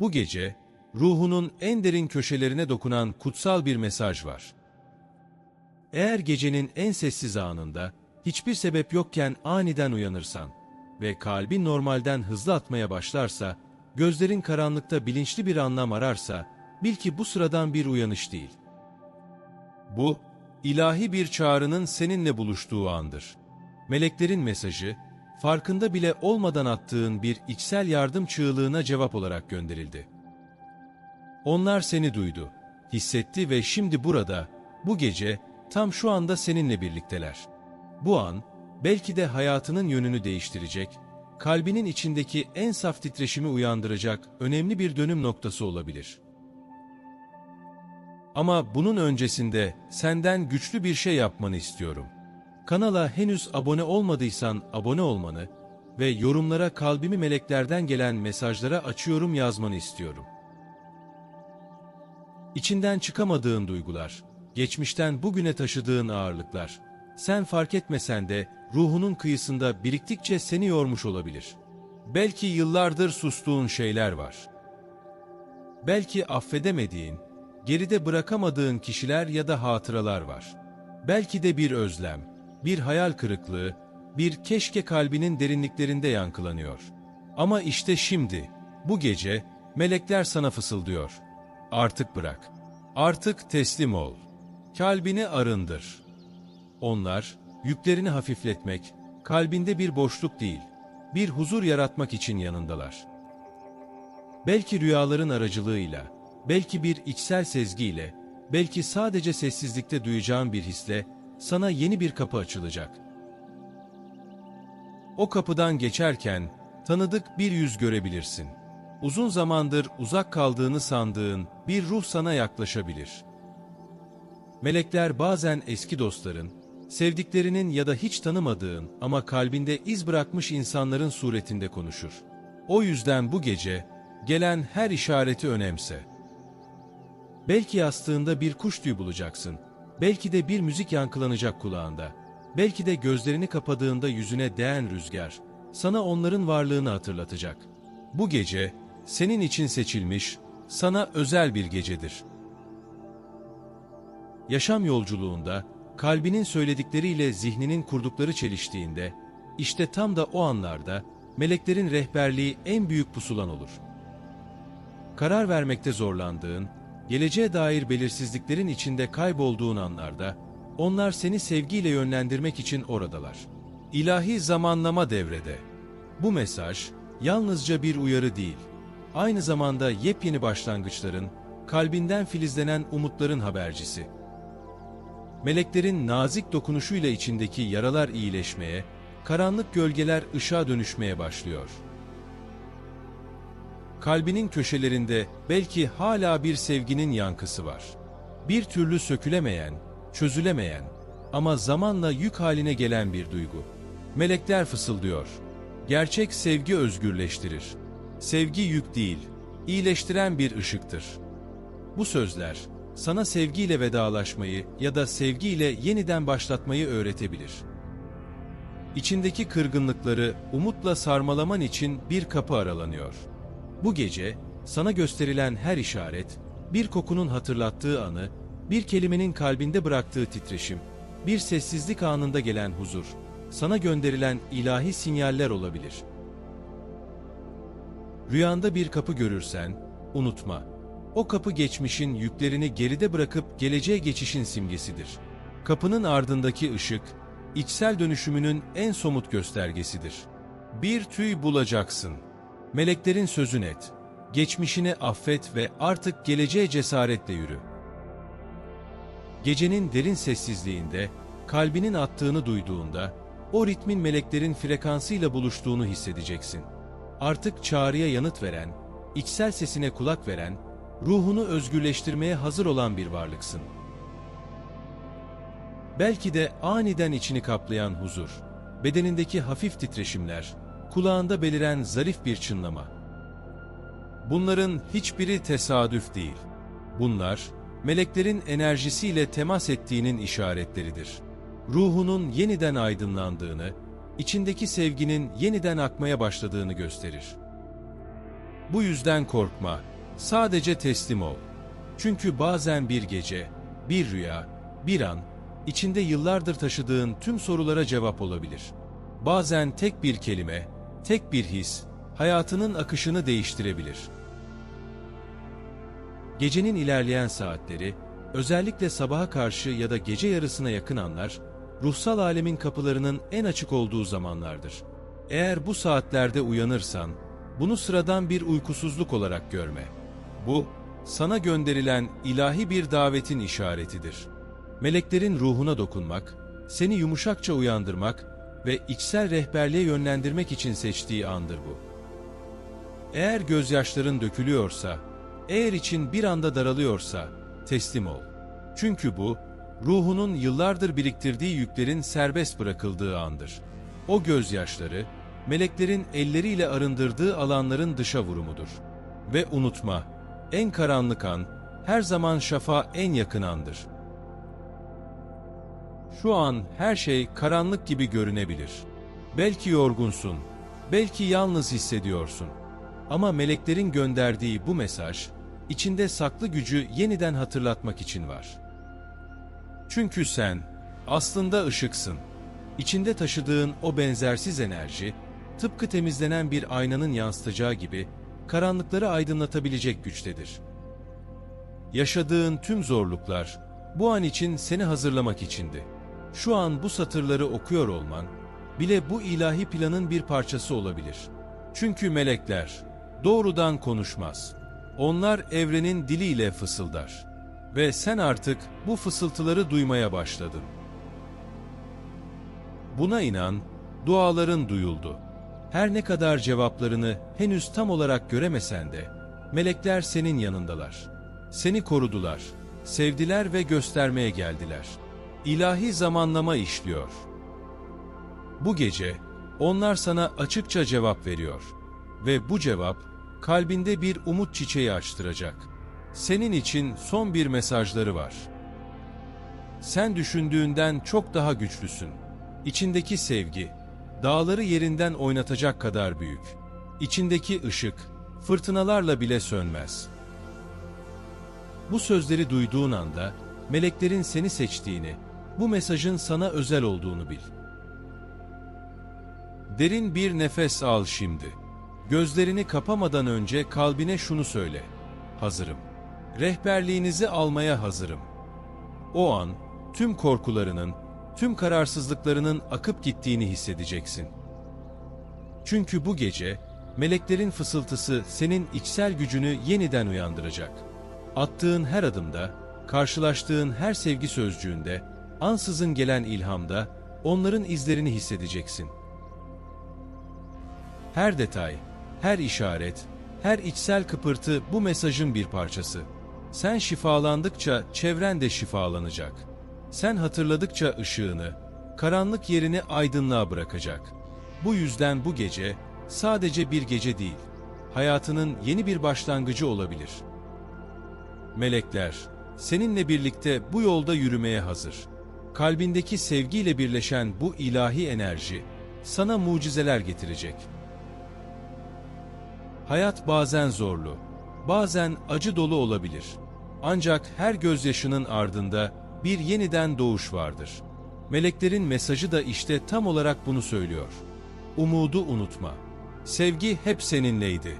Bu gece, ruhunun en derin köşelerine dokunan kutsal bir mesaj var. Eğer gecenin en sessiz anında, hiçbir sebep yokken aniden uyanırsan ve kalbin normalden hızlı atmaya başlarsa, gözlerin karanlıkta bilinçli bir anlam ararsa, bil ki bu sıradan bir uyanış değil. Bu, ilahi bir çağrının seninle buluştuğu andır. Meleklerin mesajı, farkında bile olmadan attığın bir içsel yardım çığlığına cevap olarak gönderildi. Onlar seni duydu, hissetti ve şimdi burada, bu gece, tam şu anda seninle birlikteler. Bu an, belki de hayatının yönünü değiştirecek, kalbinin içindeki en saf titreşimi uyandıracak önemli bir dönüm noktası olabilir. Ama bunun öncesinde senden güçlü bir şey yapmanı istiyorum. Kanala henüz abone olmadıysan abone olmanı ve yorumlara kalbimi meleklerden gelen mesajlara açıyorum yazmanı istiyorum. İçinden çıkamadığın duygular, geçmişten bugüne taşıdığın ağırlıklar, sen fark etmesen de ruhunun kıyısında biriktikçe seni yormuş olabilir. Belki yıllardır sustuğun şeyler var. Belki affedemediğin, geride bırakamadığın kişiler ya da hatıralar var. Belki de bir özlem, bir hayal kırıklığı, bir keşke kalbinin derinliklerinde yankılanıyor. Ama işte şimdi, bu gece, melekler sana fısıldıyor. Artık bırak. Artık teslim ol. Kalbini arındır. Onlar, yüklerini hafifletmek, kalbinde bir boşluk değil, bir huzur yaratmak için yanındalar. Belki rüyaların aracılığıyla, belki bir içsel sezgiyle, belki sadece sessizlikte duyacağın bir hisle, sana yeni bir kapı açılacak. O kapıdan geçerken, tanıdık bir yüz görebilirsin. Uzun zamandır uzak kaldığını sandığın bir ruh sana yaklaşabilir. Melekler bazen eski dostların, sevdiklerinin ya da hiç tanımadığın ama kalbinde iz bırakmış insanların suretinde konuşur. O yüzden bu gece, gelen her işareti önemse. Belki yastığında bir kuş tüyü bulacaksın, belki de bir müzik yankılanacak kulağında, belki de gözlerini kapadığında yüzüne değen rüzgar, sana onların varlığını hatırlatacak. Bu gece, senin için seçilmiş, sana özel bir gecedir. Yaşam yolculuğunda, kalbinin söyledikleriyle zihninin kurdukları çeliştiğinde, işte tam da o anlarda, meleklerin rehberliği en büyük pusulan olur. Karar vermekte zorlandığın, geleceğe dair belirsizliklerin içinde kaybolduğun anlarda, onlar seni sevgiyle yönlendirmek için oradalar. İlahi zamanlama devrede. Bu mesaj, yalnızca bir uyarı değil, aynı zamanda yepyeni başlangıçların, kalbinden filizlenen umutların habercisi. Meleklerin nazik dokunuşuyla içindeki yaralar iyileşmeye, karanlık gölgeler ışığa dönüşmeye başlıyor. Kalbinin köşelerinde belki hala bir sevginin yankısı var. Bir türlü sökülemeyen, çözülemeyen ama zamanla yük haline gelen bir duygu. Melekler fısıldıyor. Gerçek sevgi özgürleştirir. Sevgi yük değil, iyileştiren bir ışıktır. Bu sözler, sana sevgiyle vedalaşmayı ya da sevgiyle yeniden başlatmayı öğretebilir. İçindeki kırgınlıkları umutla sarmalaman için bir kapı aralanıyor. Bu gece sana gösterilen her işaret, bir kokunun hatırlattığı anı, bir kelimenin kalbinde bıraktığı titreşim, bir sessizlik anında gelen huzur, sana gönderilen ilahi sinyaller olabilir. Rüyanda bir kapı görürsen, unutma, o kapı geçmişin yüklerini geride bırakıp geleceğe geçişin simgesidir. Kapının ardındaki ışık, içsel dönüşümünün en somut göstergesidir. Bir tüy bulacaksın. Meleklerin sözün et. Geçmişini affet ve artık geleceğe cesaretle yürü. Gecenin derin sessizliğinde, kalbinin attığını duyduğunda, o ritmin meleklerin frekansıyla buluştuğunu hissedeceksin. Artık çağrıya yanıt veren, içsel sesine kulak veren, ruhunu özgürleştirmeye hazır olan bir varlıksın. Belki de aniden içini kaplayan huzur, bedenindeki hafif titreşimler, kulağında beliren zarif bir çınlama. Bunların hiçbiri tesadüf değil. Bunlar, meleklerin enerjisiyle temas ettiğinin işaretleridir. Ruhunun yeniden aydınlandığını, içindeki sevginin yeniden akmaya başladığını gösterir. Bu yüzden korkma. Sadece teslim ol. Çünkü bazen bir gece, bir rüya, bir an, içinde yıllardır taşıdığın tüm sorulara cevap olabilir. Bazen tek bir kelime, tek bir his, hayatının akışını değiştirebilir. Gecenin ilerleyen saatleri, özellikle sabaha karşı ya da gece yarısına yakın anlar, ruhsal alemin kapılarının en açık olduğu zamanlardır. Eğer bu saatlerde uyanırsan, bunu sıradan bir uykusuzluk olarak görme. Bu, sana gönderilen ilahi bir davetin işaretidir. Meleklerin ruhuna dokunmak, seni yumuşakça uyandırmak ve içsel rehberliğe yönlendirmek için seçtiği andır bu. Eğer gözyaşların dökülüyorsa, eğer için bir anda daralıyorsa, teslim ol. Çünkü bu, ruhunun yıllardır biriktirdiği yüklerin serbest bırakıldığı andır. O gözyaşları, meleklerin elleriyle arındırdığı alanların dışa vurumudur. Ve unutma, en karanlık an, her zaman şafa en yakın andır. Şu an her şey karanlık gibi görünebilir. Belki yorgunsun, belki yalnız hissediyorsun. Ama meleklerin gönderdiği bu mesaj, içinde saklı gücü yeniden hatırlatmak için var. Çünkü sen aslında ışıksın. İçinde taşıdığın o benzersiz enerji, tıpkı temizlenen bir aynanın yansıtacağı gibi karanlıkları aydınlatabilecek güçtedir. Yaşadığın tüm zorluklar bu an için seni hazırlamak içindi. Şu an bu satırları okuyor olman bile bu ilahi planın bir parçası olabilir. Çünkü melekler doğrudan konuşmaz. Onlar evrenin diliyle fısıldar. Ve sen artık bu fısıltıları duymaya başladın. Buna inan, duaların duyuldu. Her ne kadar cevaplarını henüz tam olarak göremesen de, melekler senin yanındalar. Seni korudular, sevdiler ve göstermeye geldiler. İlahi zamanlama işliyor. Bu gece, onlar sana açıkça cevap veriyor. Ve bu cevap, kalbinde bir umut çiçeği açtıracak. Senin için son bir mesajları var. Sen düşündüğünden çok daha güçlüsün. İçindeki sevgi, dağları yerinden oynatacak kadar büyük. İçindeki ışık, fırtınalarla bile sönmez. Bu sözleri duyduğun anda, meleklerin seni seçtiğini, bu mesajın sana özel olduğunu bil. Derin bir nefes al şimdi. Gözlerini kapamadan önce kalbine şunu söyle. Hazırım. Rehberliğinizi almaya hazırım. O an tüm korkularının, tüm kararsızlıklarının akıp gittiğini hissedeceksin. Çünkü bu gece meleklerin fısıltısı senin içsel gücünü yeniden uyandıracak. Attığın her adımda, karşılaştığın her sevgi sözcüğünde, ansızın gelen ilhamda onların izlerini hissedeceksin. Her detay, her işaret, her içsel kıpırtı bu mesajın bir parçası. Sen şifalandıkça çevren de şifalanacak. Sen hatırladıkça ışığını, karanlık yerini aydınlığa bırakacak. Bu yüzden bu gece sadece bir gece değil, hayatının yeni bir başlangıcı olabilir. Melekler, seninle birlikte bu yolda yürümeye hazır. Kalbindeki sevgiyle birleşen bu ilahi enerji sana mucizeler getirecek. Hayat bazen zorlu, bazen acı dolu olabilir. Ancak her gözyaşının ardında bir yeniden doğuş vardır. Meleklerin mesajı da işte tam olarak bunu söylüyor. Umudu unutma. Sevgi hep seninleydi.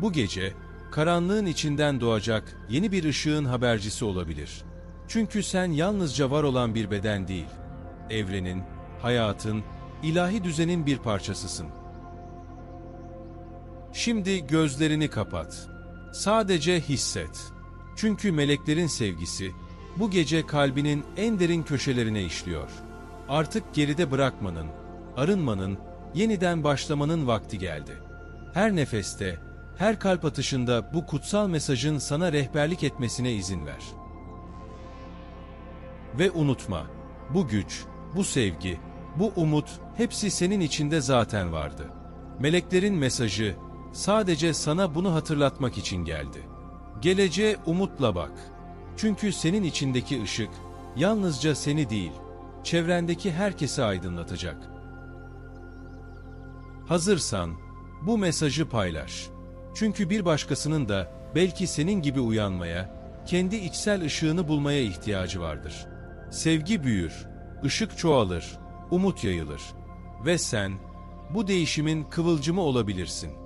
Bu gece, karanlığın içinden doğacak yeni bir ışığın habercisi olabilir. Çünkü sen yalnızca var olan bir beden değil, evrenin, hayatın, ilahi düzenin bir parçasısın. Şimdi gözlerini kapat. Sadece hisset. Çünkü meleklerin sevgisi bu gece kalbinin en derin köşelerine işliyor. Artık geride bırakmanın, arınmanın, yeniden başlamanın vakti geldi. Her nefeste, her kalp atışında bu kutsal mesajın sana rehberlik etmesine izin ver. Ve unutma, bu güç, bu sevgi, bu umut hepsi senin içinde zaten vardı. Meleklerin mesajı sadece sana bunu hatırlatmak için geldi. Geleceğe umutla bak. Çünkü senin içindeki ışık yalnızca seni değil, çevrendeki herkesi aydınlatacak. Hazırsan, Bu mesajı paylaş. Çünkü bir başkasının da belki senin gibi uyanmaya, kendi içsel ışığını bulmaya ihtiyacı vardır. Sevgi büyür, ışık çoğalır, umut yayılır. Ve sen bu değişimin kıvılcımı olabilirsin.